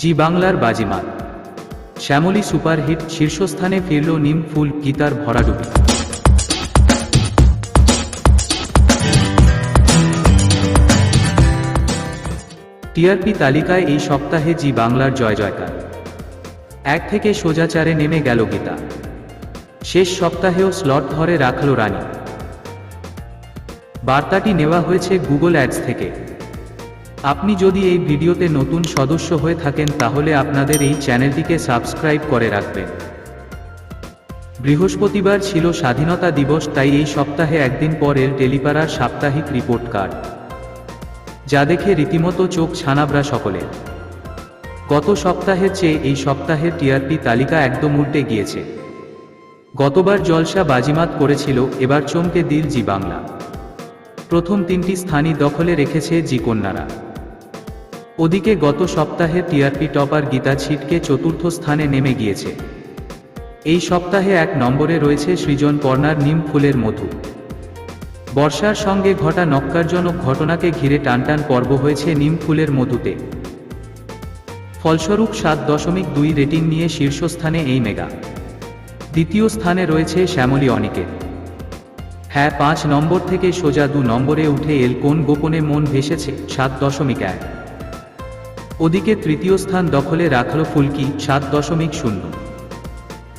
জি বাংলার বাজিমাত। শ্যামলী সুপারহিট শীর্ষস্থানে ফিরল নিম ফুল গীতার ভরাডুবি। টিআরপি তালিকায় এই সপ্তাহে জি বাংলার জয় জয়কার। এক থেকে সোজাচারে নেমে গেল গীতা। শেষ সপ্তাহেও স্লট ধরে রাখল রানী। বার্তাটি নেওয়া হয়েছে গুগল অ্যাডস থেকে। আপনি যদি এই ভিডিওতে নতুন সদস্য হয়ে থাকেন তাহলে আপনাদের এই চ্যানেলটিকে সাবস্ক্রাইব করে রাখবেন। বৃহস্পতিবার ছিল স্বাধীনতা দিবস, তাই এই সপ্তাহে একদিন পর এল টেলিপাড়ার সাপ্তাহিক রিপোর্ট কার্ড। যা দেখে রীতিমতো চোখ ছানাবরা সকলে গত সপ্তাহের চেয়ে এই সপ্তাহের টিআরপি তালিকা একদম উল্টে গিয়েছে। গতবার জলসা বাজিমাত করেছিল, এবার চমকে দিল জি বাংলা। প্রথম তিনটি স্থানই দখলে রেখেছে জি কন্যারা। ওদিকে গত সপ্তাহে টিআরপি টপার গীতা ছিটকে চতুর্থ স্থানে নেমে গিয়েছে। এই সপ্তাহে এক নম্বরে রয়েছে সৃজন কর্নার নিম ফুলের মধু। বর্ষার সঙ্গে ঘটা নক্কারজনক ঘটনাকে ঘিরে টানটান পর্ব হয়েছে নিম ফুলের মধুতে। ফলস্বরূপ সাত দশমিক দুই রেটিং নিয়ে শীর্ষস্থানে এই মেগা। দ্বিতীয় স্থানে রয়েছে শ্যামলী অনিকেত। হ্যাঁ পাঁচ নম্বর থেকে সোজা দু নম্বরে উঠে এল কোন গোপনে মন ভেসেছে? সাত দশমিক এক। ওদিকে তৃতীয় স্থান দখলে রাখল ফুলকি সাত দশমিক শূন্য।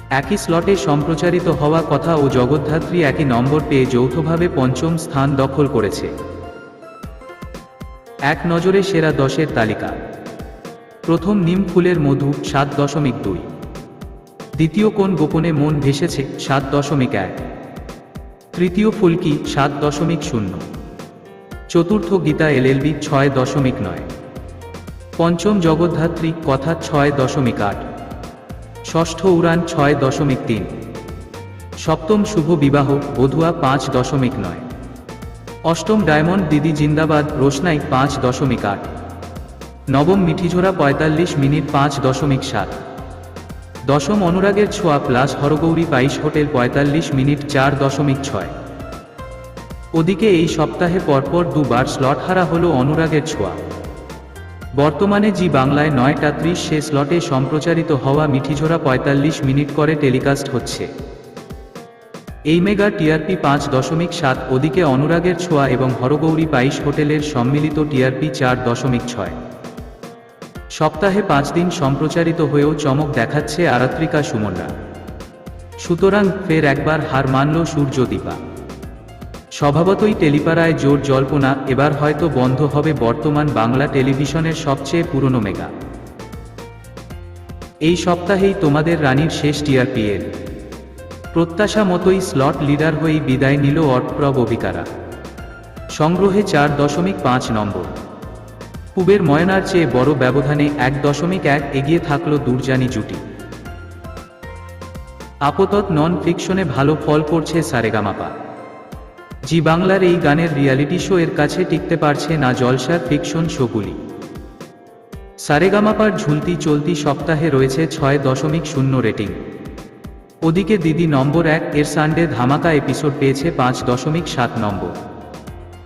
একই স্লটে সম্প্রচারিত হওয়া কথা ও জগদ্ধাত্রী একই নম্বর পেয়ে যৌথভাবে পঞ্চম স্থান দখল করেছে। এক নজরে সেরা দশের তালিকা। প্রথম নিম ফুলের মধু সাত দশমিক দুই। দ্বিতীয় কোন গোপনে মন ভেসেছে সাত দশমিক এক। তৃতীয় ফুলকি সাত দশমিক শূন্য। চতুর্থ গীতা এলএলবি ছয় দশমিক নয়। পঞ্চম জগদ্ধাত্রী, কথা ছয় দশমিক আট। ষষ্ঠ উড়ান ছয় দশমিক তিন। সপ্তম শুভ বিবাহ, বধুয়া পাঁচ দশমিক নয়। অষ্টম ডায়মন্ড দিদি জিন্দাবাদ, রোশনাই পাঁচ দশমিক আট। নবম মিঠিঝোরা পঁয়তাল্লিশ মিনিট পাঁচ দশমিক সাত। দশম অনুরাগের ছোঁয়া প্লাস হরগৌরী বাইশ হোটেল পঁয়তাল্লিশ মিনিট চার দশমিক ছয়। ওদিকে এই সপ্তাহে পরপর দুবার স্লট হারা হল অনুরাগের ছোঁয়া। বর্তমানে জি বাংলায় নয়টা ত্রিশ সে স্লটে সম্প্রচারিত হওয়া মিঠিঝোরা পঁয়তাল্লিশ মিনিট করে টেলিকাস্ট হচ্ছে। এই মেগা টিআরপি পাঁচ দশমিক সাত, ওদিকে অনুরাগের ছোঁয়া এবং হরগৌরী বাইশ হোটেলের সম্মিলিত টিআরপি চার দশমিক ছয়। সপ্তাহে পাঁচ দিন সম্প্রচারিত হয়েও চমক দেখাচ্ছে আরাত্রিকা সুমনরা সুতরাং ফের একবার হার মানল সূর্যদীপা। স্বভাবতই টেলিপাড়ায় জোর জল্পনা, এবার হয়তো বন্ধ হবে বর্তমান বাংলা টেলিভিশনের সবচেয়ে পুরনো মেগা। এই সপ্তাহেই তোমাদের রানীর শেষ টিআরপিএল প্রত্যাশা মতোই স্লট লিডার হয়েই বিদায় নিল অটপ্রব অভিকারা। সংগ্রহে চার দশমিক পাঁচ নম্বর। পুবের ময়নার চেয়ে বড় ব্যবধানে এক দশমিক এক এগিয়ে থাকল দুর্জানি জুটি। আপাতত নন ফিকশনে ভালো ফল করছে সারেগামাপা। জি বাংলার এই গানের রিয়ালিটি শো এর কাছে টিকতে পারছে না জলসার ফিকশন শোগুলি। সারেগামাপার ঝুলতি চলতি সপ্তাহে রয়েছে ছয় দশমিক শূন্য রেটিং। ওদিকে দিদি নম্বর এক এর সানডে ধামাকা এপিসোড পেয়েছে পাঁচ দশমিক সাত নম্বর।